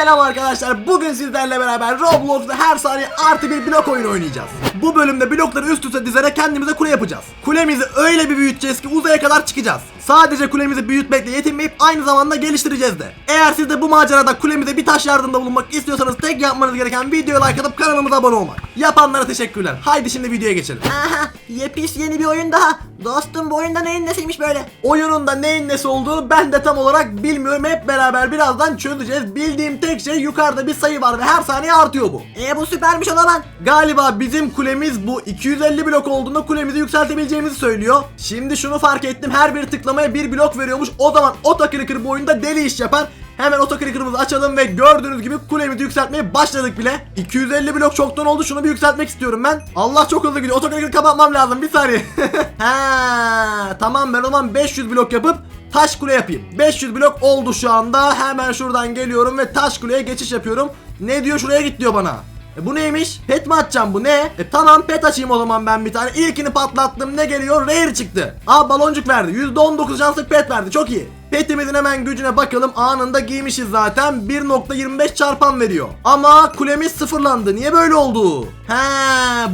Selam arkadaşlar. Bugün sizlerle beraber Roblox'ta her saniye artı bir blok oyunu oynayacağız. Bu bölümde blokları üst üste dizerek kendimize kule yapacağız. Kulemizi öyle bir büyüteceğiz ki uzaya kadar çıkacağız. Sadece kulemizi büyütmekle yetinmeyip aynı zamanda geliştireceğiz de. Eğer siz de bu macerada kulemize bir taş yardımda bulunmak istiyorsanız tek yapmanız gereken videoya like atıp kanalımıza abone olmak. Yapanlara teşekkürler. Haydi şimdi videoya geçelim. Aha yepis yeni bir oyun daha. Dostum bu oyunda neyin nesiymiş böyle? Oyunun da neyin nesi olduğunu ben de tam olarak bilmiyorum. Hep beraber birazdan çözeceğiz. Bildiğim tek şey yukarıda bir sayı var ve her saniye artıyor bu. E bu süpermiş o zaman. Galiba bizim kulemiz bu 250 blok olduğunda kulemizi yükseltebileceğimizi söylüyor. Şimdi şunu fark ettim her bir tıklamaya bir blok veriyormuş. O zaman Otoclicker bu oyunda deli iş yapar. Hemen Otoclicker'ımızı açalım ve gördüğünüz gibi kulemizi yükseltmeye başladık bile. 250 blok çoktan oldu şunu bir yükseltmek istiyorum ben. Allah çok hızlı gidiyor. Otoclicker'ı kapatmam lazım bir saniye. ha, tamam ben o zaman 500 blok yapıp taş kule yapayım. 500 blok oldu şu anda. Hemen şuradan geliyorum ve taş kuleye geçiş yapıyorum. Ne diyor şuraya git diyor bana. E bu neymiş? Pet mi açacağım bu ne? E tamam pet açayım o zaman ben bir tane. İlkini patlattım ne geliyor? Rare çıktı. Aa baloncuk verdi. %19 şanslık pet verdi. Çok iyi. Petimizin hemen gücüne bakalım. Anında giymişiz zaten. 1.25 çarpan veriyor. Ama kulemiz sıfırlandı. Niye böyle oldu? He,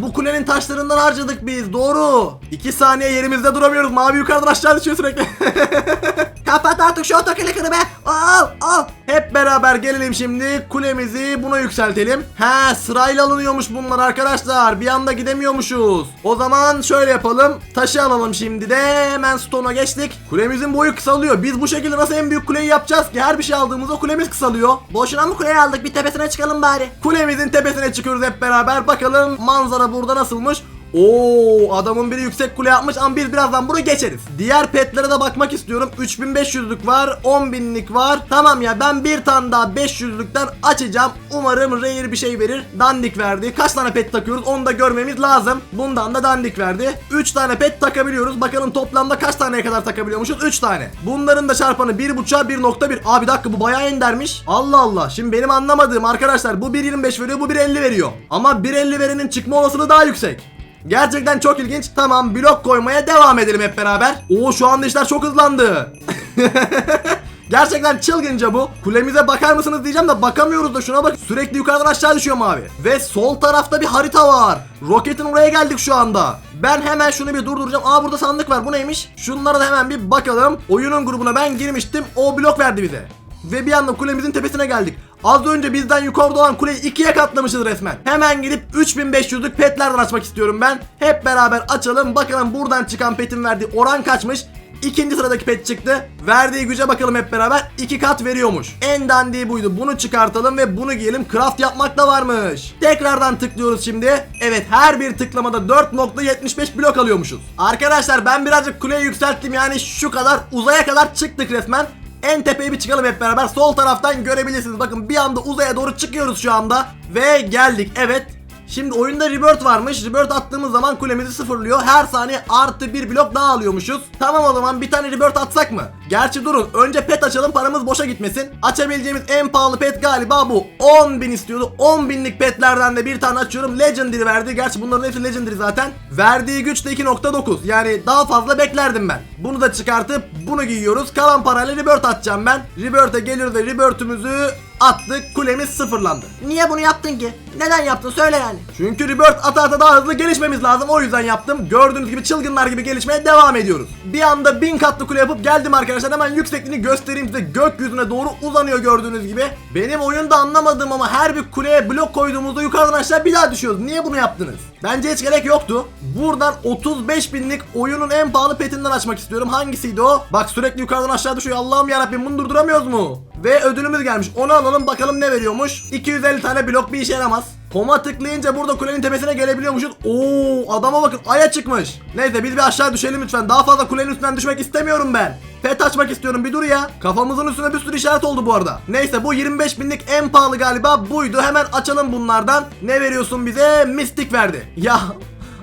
bu kulenin taşlarından harcadık biz. Doğru. 2 saniye yerimizde duramıyoruz. Mavi yukarıdan aşağı düşüyor sürekli. Kapat artık şu otoklikini be. Oh oh. Beraber gelelim şimdi kulemizi buna yükseltelim. He sırayla alınıyormuş bunlar arkadaşlar. Bir anda gidemiyormuşuz. O zaman şöyle yapalım. Taşı alalım şimdi de hemen stone'a geçtik. Kulemizin boyu kısalıyor. Biz bu şekilde nasıl en büyük kuleyi yapacağız ki? Her bir şey aldığımızda kulemiz kısalıyor. Boşuna mı kuleye aldık bir tepesine çıkalım bari. Kulemizin tepesine çıkıyoruz hep beraber. Bakalım manzara burada nasılmış. Oo adamın biri yüksek kule yapmış ama biz birazdan bunu geçeriz. Diğer petlere de bakmak istiyorum. 3500'lük var, 10.000'lik var. Tamam ya ben bir tane daha 500'lükten açacağım. Umarım rare bir şey verir. Dandik verdi. Kaç tane pet takıyoruz onu da görmemiz lazım. Bundan da dandik verdi. 3 tane pet takabiliyoruz. Bakalım toplamda kaç taneye kadar takabiliyormuşuz? 3 tane. Bunların da çarpanı 1.5'a 1.1. Abi dakika bu bayağı endermiş. Allah Allah. Şimdi benim anlamadığım arkadaşlar bu 1.25 veriyor bu 1.50 veriyor. Ama 1.50 verenin çıkma olasılığı daha yüksek. Gerçekten çok ilginç. Tamam blok koymaya devam edelim hep beraber. Oo şu anda işler çok hızlandı. Gerçekten çılgınca bu. Kulemize bakar mısınız diyeceğim de bakamıyoruz da şuna bak. Sürekli yukarıdan aşağı düşüyor mavi. Ve sol tarafta bir harita var. Roketin oraya geldik şu anda. Ben hemen şunu bir durduracağım. Aa burada sandık var. Bu neymiş? Şunlara da hemen bir bakalım. Oyunun grubuna ben girmiştim. O blok verdi bize. Ve bir anda kulemizin tepesine geldik. Az önce bizden yukarıda olan kuleyi ikiye katlamışız resmen. Hemen gidip 3500'lük petlerden açmak istiyorum ben. Hep beraber açalım. Bakalım buradan çıkan petin verdiği oran kaçmış. İkinci sıradaki pet çıktı. Verdiği güce bakalım hep beraber. iki kat veriyormuş. En dandiği buydu. Bunu çıkartalım ve bunu giyelim. Craft yapmak da varmış. Tekrardan tıklıyoruz şimdi. Evet her bir tıklamada 4.75 blok alıyormuşuz. Arkadaşlar ben birazcık kuleyi yükselttim. Yani şu kadar uzaya kadar çıktık resmen. En tepeye bir çıkalım hep beraber. Sol taraftan görebilirsiniz. Bakın bir anda uzaya doğru çıkıyoruz şu anda. Ve geldik. Evet. Şimdi oyunda rebirth varmış. Rebirth attığımız zaman kulemizi sıfırlıyor. Her saniye artı bir blok daha alıyormuşuz. Tamam o zaman bir tane rebirth atsak mı? Gerçi durun. Önce pet açalım paramız boşa gitmesin. Açabileceğimiz en pahalı pet galiba bu. 10.000 istiyordu. 10.000'lik petlerden de bir tane açıyorum. Legendary verdi. Gerçi bunların hepsi Legendary zaten. Verdiği güç de 2.9. Yani daha fazla beklerdim ben. Bunu da çıkartıp bunu giyiyoruz. Kalan parayla rebirth atacağım ben. Rebirth'e geliyoruz ve rebirth'ümüzü attık. Kulemiz sıfırlandı. Niye bunu yaptın ki? Neden yaptın söyle yani. Çünkü Rebirth ata ata daha hızlı gelişmemiz lazım. O yüzden yaptım. Gördüğünüz gibi çılgınlar gibi gelişmeye devam ediyoruz. Bir anda bin katlı kule yapıp geldim arkadaşlar. Hemen yüksekliğini göstereyim size. Gökyüzüne doğru uzanıyor gördüğünüz gibi. Benim oyunda anlamadığım ama her bir kuleye blok koyduğumuzda yukarıdan aşağı bir daha düşüyoruz. Niye bunu yaptınız? Bence hiç gerek yoktu. Buradan 35 binlik oyunun en pahalı petinden açmak istiyorum. Hangisiydi o? Bak sürekli yukarıdan aşağı düşüyor. Allah'ım yarabbim bunu durduramıyoruz mu? Ve ödülümüz gelmiş. Onu alalım bakalım ne veriyormuş. 250 tane blok bir işe yaramaz. Koma tıklayınca burada kulenin tepesine gelebiliyormuşuz. Oo adama bakın aya çıkmış. Neyse biz bir aşağı düşelim lütfen. Daha fazla kulenin üstünden düşmek istemiyorum ben. Pet açmak istiyorum bir dur ya. Kafamızın üstüne bir sürü işaret oldu bu arada. Neyse bu 25 binlik en pahalı galiba buydu. Hemen açalım bunlardan. Ne veriyorsun bize? Mistik verdi. Ya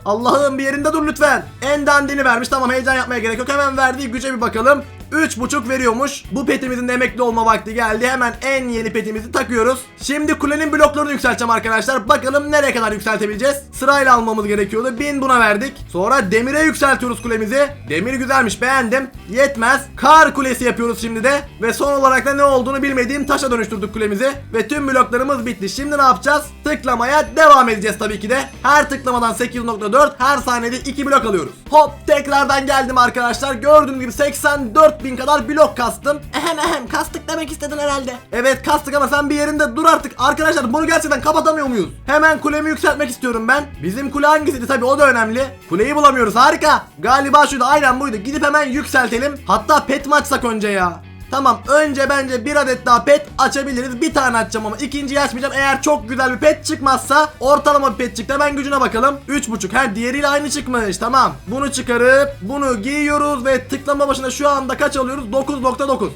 Allah'ım bir yerinde dur lütfen. En dandini vermiş. Tamam heyecan yapmaya gerek yok. Hemen verdiği güce bir bakalım. 3.5 veriyormuş. Bu petimizin de emekli olma vakti geldi. Hemen en yeni petimizi takıyoruz. Şimdi kulenin bloklarını yükselteceğim arkadaşlar. Bakalım nereye kadar yükseltebileceğiz. Sırayla almamız gerekiyordu. 1000 buna verdik. Sonra demire yükseltiyoruz kulemizi. Demir güzelmiş beğendim. Yetmez. Kar kulesi yapıyoruz şimdi de. Ve son olarak da ne olduğunu bilmediğim taşa dönüştürdük kulemizi. Ve tüm bloklarımız bitti. Şimdi ne yapacağız? Tıklamaya devam edeceğiz tabii ki de. Her tıklamadan 8.4 her saniyede 2 blok alıyoruz. Hop tekrardan geldim arkadaşlar. Gördüğünüz gibi 84 bin kadar blok kastım. Ehem ehem kastık demek istedin herhalde. Evet kastık ama sen bir yerinde dur artık. Arkadaşlar bunu gerçekten kapatamıyor muyuz? Hemen kulemi yükseltmek istiyorum ben. Bizim kule hangisiydi tabii o da önemli. Kuleyi bulamıyoruz harika. Galiba şuydu aynen buydu. Gidip hemen yükseltelim. Hatta pet mi açsak önce ya? Tamam önce bence bir adet daha pet açabiliriz. Bir tane açacağım ama ikinciyi açmayacağım. Eğer çok güzel bir pet çıkmazsa ortalama bir pet çıktı. Hemen gücüne bakalım. 3.5. Ha diğeriyle aynı çıkmış. Tamam. Bunu çıkarıp bunu giyiyoruz ve tıklama başına şu anda kaç alıyoruz? 9.9.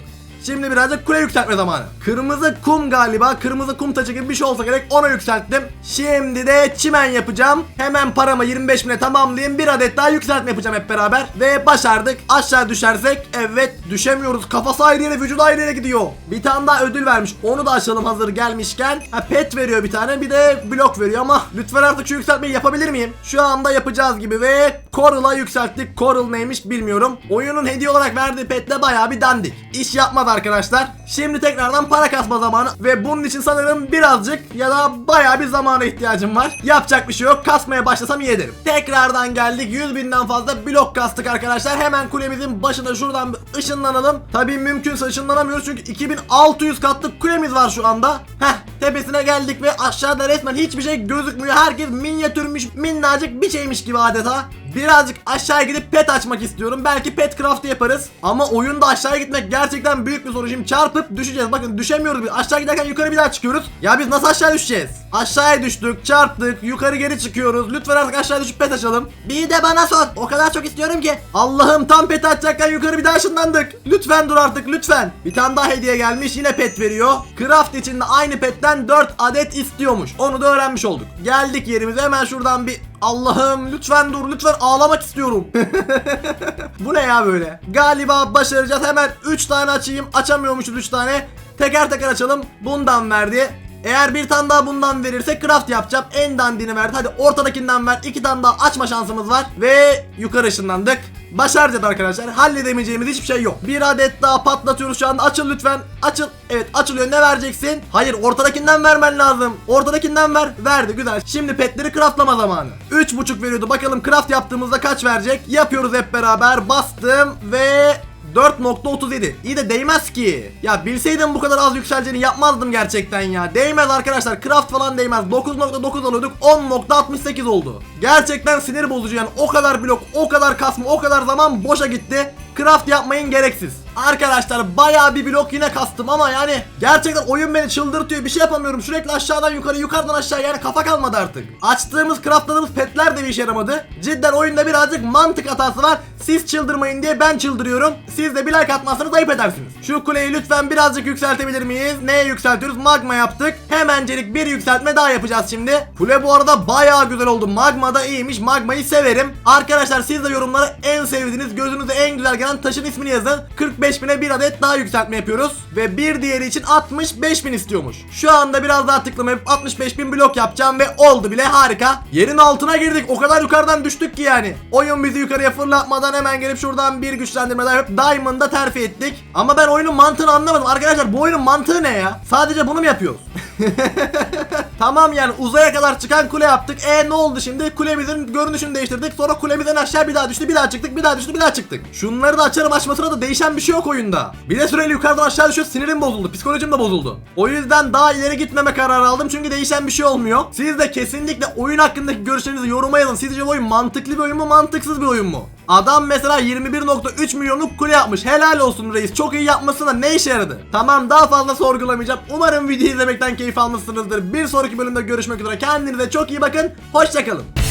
Şimdi birazcık kule yükseltme zamanı. Kırmızı kum galiba. Kırmızı kum taşı gibi bir şey olsa gerek. Ona yükselttim. Şimdi de çimen yapacağım. Hemen paramı 25 bine tamamlayayım. Bir adet daha yükseltme yapacağım hep beraber. Ve başardık. Aşağı düşersek evet düşemiyoruz. Kafası ayrı yere vücudu ayrı yere gidiyor. Bir tane daha ödül vermiş. Onu da açalım hazır gelmişken. Ha pet veriyor bir tane. Bir de blok veriyor ama lütfen artık şu yükseltmeyi yapabilir miyim? Şu anda yapacağız gibi ve Coral'a yükselttik. Coral neymiş bilmiyorum. Oyunun hediye olarak verdiği petle bayağı bir dandik. İş yapmadı arkadaşlar. Şimdi tekrardan para kasma zamanı ve bunun için sanırım birazcık ya da bayağı bir zamana ihtiyacım var. Yapacak bir şey yok. Kasmaya başlasam iyi ederim. Tekrardan geldik. 100 binden fazla blok kastık arkadaşlar. Hemen kulemizin başına şuradan ışınlanalım. Tabii mümkünse ışınlanamıyoruz çünkü 2600 katlık kulemiz var şu anda. Heh tepesine geldik ve aşağıda resmen hiçbir şey gözükmüyor. Herkes minyatürmüş, minnacık bir şeymiş gibi adeta. Birazcık aşağı gidip pet açmak istiyorum. Belki pet craft yaparız. Ama oyunda aşağı gitmek gerçekten büyük bir sorun. Şimdi çarpıp düşeceğiz. Bakın düşemiyoruz biz. Aşağı giderken yukarı bir daha çıkıyoruz. Ya biz nasıl aşağı düşeceğiz? Aşağıya düştük, çarptık, yukarı geri çıkıyoruz. Lütfen artık aşağı düşüp pet açalım. Bir de bana sor. O kadar çok istiyorum ki. Allah'ım tam pet açacakken yukarı bir daha ışınlandık. Lütfen dur artık lütfen. Bir tane daha hediye gelmiş yine pet veriyor. Craft içinde aynı petten 4 adet istiyormuş. Onu da öğrenmiş olduk. Geldik yerimize hemen şuradan bir Allah'ım lütfen dur lütfen ağlamak istiyorum. Bu ne ya böyle? Galiba başaracağız hemen 3 tane açayım. Açamıyormuşuz 3 tane. Teker teker açalım. Bundan verdi. Eğer bir tane daha bundan verirse craft yapacağım. En dandini verdi. Hadi ortadakinden ver. iki tane daha açma şansımız var. Ve yukarı ışınlandık. Başaracağız arkadaşlar. Halledemeyeceğimiz hiçbir şey yok. Bir adet daha patlatıyoruz şu anda. Açıl lütfen. Açıl. Evet açılıyor. Ne vereceksin? Hayır ortadakinden vermen lazım. Ortadakinden ver. Verdi güzel. Şimdi petleri craftlama zamanı. 3.5 veriyordu. Bakalım craft yaptığımızda kaç verecek? Yapıyoruz hep beraber. Bastım ve 4.37 İyi de değmez ki. Ya bilseydim bu kadar az yükseleceğini yapmazdım gerçekten ya. Değmez arkadaşlar. Craft falan değmez. 9.9 alıyorduk. 10.68 oldu. Gerçekten sinir bozucu yani. O kadar blok, o kadar kasma, o kadar zaman boşa gitti. Craft yapmayın gereksiz. Arkadaşlar bayağı bir blok yine kastım ama yani gerçekten oyun beni çıldırtıyor. Bir şey yapamıyorum. Sürekli aşağıdan yukarı, yukarıdan aşağı yani kafa kalmadı artık. Açtığımız, craftladığımız petler de bir işe yaramadı. Cidden oyunda birazcık mantık hatası var. Siz çıldırmayın diye ben çıldırıyorum. Siz de bir like atmazsanız ayıp edersiniz. Şu kuleyi lütfen birazcık yükseltebilir miyiz? Neye yükseltiyoruz? Magma yaptık. Hemencelik bir yükseltme daha yapacağız şimdi. Kule bu arada bayağı güzel oldu. Magma da iyiymiş. Magmayı severim. Arkadaşlar siz de yorumlara en sevdiğiniz, gözünüze en güzel gelen taşın ismini yazın. 45 bine bir adet daha yükseltme yapıyoruz. Ve bir diğeri için 65 bin istiyormuş. Şu anda biraz daha tıklama yapıp 65 bin blok yapacağım ve oldu bile harika. Yerin altına girdik. O kadar yukarıdan düştük ki yani. Oyun bizi yukarıya fırlatmadan hemen gelip şuradan bir güçlendirme daha yapıp Diamond'da terfi ettik. Ama ben oyunun mantığını anlamadım. Arkadaşlar bu oyunun mantığı ne ya? Sadece bunu mu yapıyoruz? tamam yani uzaya kadar çıkan kule yaptık. E ne oldu şimdi? Kulemizin görünüşünü değiştirdik. Sonra kulemizden aşağı bir daha düştü. Bir daha çıktık. Bir daha düştü. Bir daha çıktık. Şunları da açarım açmasına da değişen bir şey yok oyunda. Bir de süreli yukarıdan aşağı düşüyor. Sinirim bozuldu. Psikolojim de bozuldu. O yüzden daha ileri gitmeme kararı aldım. Çünkü değişen bir şey olmuyor. Siz de kesinlikle oyun hakkındaki görüşlerinizi yoruma yazın. Sizce bu oyun mantıklı bir oyun mu? Mantıksız bir oyun mu? Adam mesela 21.3 milyonluk kule yapmış. Helal olsun reis. Çok iyi yapmasına ne işe yaradı? Tamam daha fazla sorgulamayacağım. Umarım videoyu izlemekten keyif almışsınızdır. Bir sonraki bölümde görüşmek üzere. Kendinize çok iyi bakın. Hoşçakalın.